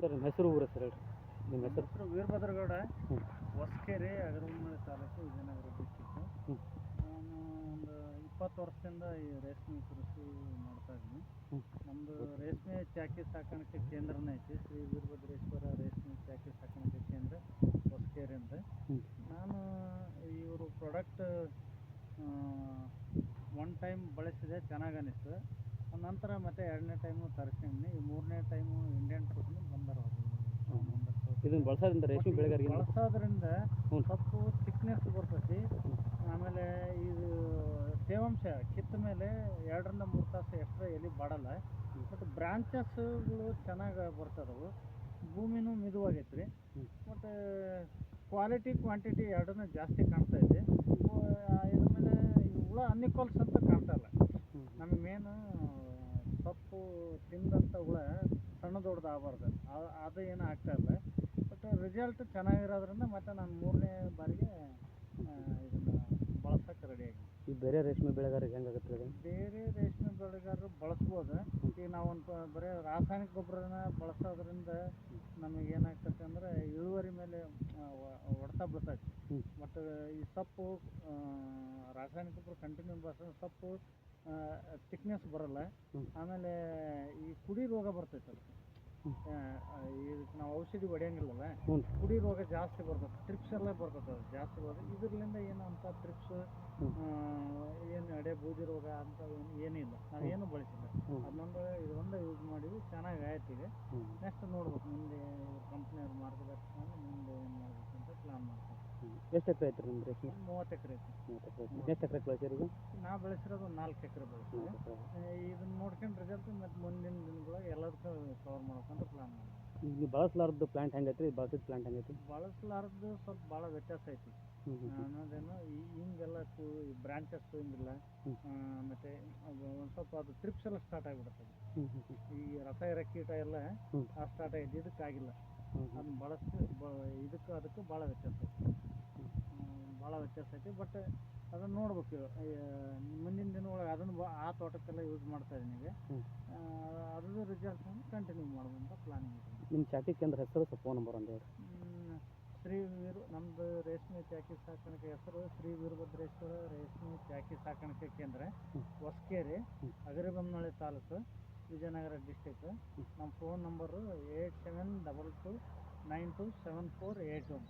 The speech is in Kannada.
ಸರ್ ನಿಮ್ಮ ಹೆಸರು ಊರ ಸರ್ ಹೇಳ್ರಿ. ನಿಮ್ಮ ಹೆಸರು? ಹೆಸರು ವೀರಭದ್ರಗೌಡ. ಹ್ಞೂ ಹೊಸಕೆರೆ ಅಗರಮನೆ ತಾಲೂಕು ವಿಜಯನಗರ ಡಿಸ್ಟಿಕ್ಕು ನಾನು ಒಂದು ಇಪ್ಪತ್ತು ವರ್ಷದಿಂದ ಈ ರೇಷ್ಮೆ ಕೃಷಿ ಮಾಡ್ತಾ ಇದ್ದೀನಿ. ನಮ್ಮದು ರೇಷ್ಮೆ ಚಾಕಿ ಸಾಕಾಣಿಕೆ ಕೇಂದ್ರನೇ ಐತಿ. ಶ್ರೀ ವೀರಭದ್ರೇಶ್ವರ ರೇಷ್ಮೆ ಚಾಕಿ ಸಾಕಾಣಿಕೆ ಕೇಂದ್ರ ಹೊಸಕೆರೆ ಅಂತ. ನಾನು ಇವರು ಪ್ರಾಡಕ್ಟ್ ಒನ್ ಟೈಮ್ ಬಳಸಿದೆ ಚೆನ್ನಾಗಿ ನಂತರ ಮತ್ತೆ ಎರಡನೇ ಟೈಮು ತರಿಸ್ತೀನಿ ಈ ಮೂರನೇ ಟೈಮು ಇಂಡಿಯನ್ ಫುಡ್ನು ಬಂದರು ಇದನ್ನು ಬಳಸೋದ್ರಿಂದ ರೇಷ್ಮೆ ಬೆಳೆಗಾರಿಗೆ ಬಳಸೋದ್ರಿಂದ. ಸೊಪ್ಪು ಥಿಕ್ನೆಸ್ ಬರ್ತೈತಿ. ಆಮೇಲೆ ಇದು ತೇವಾಂಶ ಕಿತ್ತ ಮೇಲೆ ಎರಡರಿಂದ ಮೂರು ತಾಸು ಎಕ್ಸ್ಟ್ರಾ ಎಲ್ಲಿ ಬಾಡಲ್ಲ. ಮತ್ತು ಬಟ್ ಬ್ರಾಂಚಸ್ಗಳು ಚೆನ್ನಾಗಿ ಬರ್ತದವು. ಭೂಮಿನೂ ಮಿದುವಾಗೈತೆ ರೀ. ಮತ್ತು ಕ್ವಾಲಿಟಿ ಕ್ವಾಂಟಿಟಿ ಎರಡನ್ನೂ ಜಾಸ್ತಿ ಕಾಣ್ತಾ ಇದೆ. ಇದ್ರ ಮೇಲೆ ಹುಳ ಅನ್ನಿಕೋಲ್ಸ್ ಅಂತ ಕಾಣ್ತಾ ಇಲ್ಲ ಹ್ಞೂ ನಮಗೆ ಮೇನು ಸೊಪ್ಪು ತಿಂದಂಥ ಹುಳ ಸಣ್ಣ ದೊಡ್ಡದು ಆಗ್ಬಾರ್ದು ಅದು ಏನು ಆಗ್ತಾ ಇಲ್ಲ. ಬಟ್ ರಿಸಲ್ಟ್ ಚೆನ್ನಾಗಿರೋದ್ರಿಂದ ಮತ್ತೆ ನಾನು ಮೂರನೇ ಬಾರಿಗೆ ಇದನ್ನು ಬಳಸಕ್ಕೆ ರೆಡಿ ಆಗಿ ಈ ಬೇರೆ ರೇಷ್ಮೆ ಬೆಳೆಗಾರರಿಗೆ ಹೆಂಗಾಗುತ್ತೆ ಇದು ಬೇರೆ ರೇಷ್ಮೆ ಬೆಳೆಗಾರರು ಬಳಸ್ಬೋದು. ಈಗ ನಾವು ಒಂದು ಬರೀ ರಾಸಾಯನಿಕ ಗೊಬ್ಬರನ ಬಳಸೋದ್ರಿಂದ ನಮಗೆ ಏನಾಗ್ತೈತೆ ಅಂದರೆ ಇಳುವರಿ ಮೇಲೆ ಹೊಡೆತ ಬೀಳ್ತೈತಿ. ಬಟ್ ಈ ಸೊಪ್ಪು ರಾಸಾಯನಿಕ ಗೊಬ್ಬರ ಕಂಟಿನ್ಯೂ ಬಳಸೋ ಸೊಪ್ಪು ತಿಕ್ನೆಸ್ ಬರಲ್ಲ. ಆಮೇಲೆ ಈ ಕುಡಿ ರೋಗ ಬರ್ತೈತೆ ಅದಕ್ಕೆ ಇದಕ್ಕೆ ನಾವು ಔಷಧಿ ಹೊಡೆಯಂಗಿಲ್ಲಲ್ಲ? ಕುಡಿ ರೋಗ ಜಾಸ್ತಿ ಬರ್ತದೆ ಟ್ರಿಪ್ಸ್ ಎಲ್ಲ ಬರ್ತದೆ ಅದು ಜಾಸ್ತಿ ಬರ್ತದೆ. ಇದರಿಂದ ಏನು ಅಂತ ಟ್ರಿಪ್ಸ್. ಏನು ಎಡೆ ಬೂದಿ ರೋಗ ಅಂತ ಏನು ನಾವು ಏನು ಬಳಸಿಲ್ಲ. ಅದನ್ನೊಂದು ಇದೊಂದು ಯೂಸ್ ಮಾಡಿದ್ವಿ ಚೆನ್ನಾಗಿ ಆಯ್ತಿದೆ ನೆಕ್ಸ್ಟ್ ನೋಡ್ಬೇಕು ಮುಂದೆ ಕಂಪ್ನಿಯವ್ರು ಮಾರ್ಗದರ್ಶನ ಮುಂದೆ ಏನು ಮಾಡಬೇಕು ಅಂತ ಪ್ಲಾನ್ ಮಾಡ್ತೀವಿ. ಎಷ್ಟು ಎಕರೆ ಐತ್ರಿ ನಿಮ್ದು ರೇಷ್ಮೆ? ಮೂವತ್ತು ಎಕರೆ ಐತಿ ಎಷ್ಟು ಎಕರೆ ಬೆಳೆಸಿರೋದು? ನಾ ಬೆಳೆಸಿರೋದು ನಾಲ್ಕು ಎಕರೆ ಬೆಳೆಸಿದೆ. ಇದನ್ನ ನೋಡ್ಕೊಂಡು ರಿಸಲ್ಟ್ ಮತ್ತು ಮುಂದಿನ ಎಲ್ಲದಕ್ಕೂ ಕವರ್ ಮಾಡ್ಬೇಕಂತ ಪ್ಲಾನ್ ಮಾಡಿ ಈಗ ಬಳಸಲಾರ್ದು ಪ್ಲಾಂಟ್ ಹೆಂಗೈತ್ರಿ? ಬಳಸಿದ ಪ್ಲಾಂಟ್ ಹೆಂಗೈತಿ ಬಳಸಲಾರ್ದು ಸ್ವಲ್ಪ ಭಾಳ ವ್ಯತ್ಯಾಸ ಐತಿ. ಅನ್ನೋದೇನು ಈ- ಹಿಂಗೆಲ್ಲ ಬ್ರಾಂಚಸ್ ಹಿಂಗಿಲ್ಲ. ಆ, ಮತ್ತೆ ಒಂದು ಸ್ವಲ್ಪ ಅದು ಟ್ರಿಪ್ಸ್ ಎಲ್ಲ ಸ್ಟಾರ್ಟ್ ಆಗಿಬಿಡುತ್ತೆ ಈ ಈ ರಸಾಯನ ಕೀಟ ಎಲ್ಲ ಹ್ಮ್. ಸ್ಟಾರ್ಟ್ ಆಗಿದ್ದು ಇದಕ್ಕಾಗಿಲ್ಲ ಆಗಿಲ್ಲ. ಅದನ್ನ ಬಳಸಿ ಬ ಇದಕ್ಕೆ ಅದಕ್ಕೂ ಭಾಳ ವ್ಯತ್ಯಾಸ ಐತಿ. ಭಾಳ ವ್ಯತ್ಯಾಸ ಐತಿ ಬಟ್ ಅದನ್ನ ನೋಡ್ಬೇಕು. ಆ, ಮುಂದಿನ ಆ ತೋಟಕ್ಕೆಲ್ಲ ಯೂಸ್ ಮಾಡ್ತಾ ಇದೀನಿ ಈಗ ಹ್ಮ್. ಅದ್ರದ್ದು ರಿಸಲ್ಟ್ ಕಂಟಿನ್ಯೂ ಮಾಡುವಂಥ ಪ್ಲಾನಿಂಗ್ ಇದೆ ನಿಮ್ಮ ಚಾಕಿ ಕೇಂದ್ರ ಹೆಸರು ಸ್ವಲ್ಪ ಫೋನ್ ನಂಬರ್ ಒಂದು ಹ್ಮ್, ಶ್ರೀ ವೀರು ನಮ್ಮದು ರೇಷ್ಮೆ ಚಾಕಿ ಸಾಕಾಣಿಕೆ ಹೆಸರು ಶ್ರೀ ವೀರಭದ್ರೇಶ್ವರ ರೇಷ್ಮೆ ಚಾಕಿ ಸಾಕಾಣಿಕೆ ಕೇಂದ್ರ ಹೊಸ್ಕೇರಿ ಹೊಸಕೇರಿ ಹ್ಮ್. ಅಗರಿಬೊಮ್ಮನಹಳ್ಳಿ ತಾಲೂಕು ವಿಜಯನಗರ ಡಿಸ್ಟಿಕ್ ಹ್ಮ್. ನಮ್ಮ phone number eight seven double two nine two seven four eight one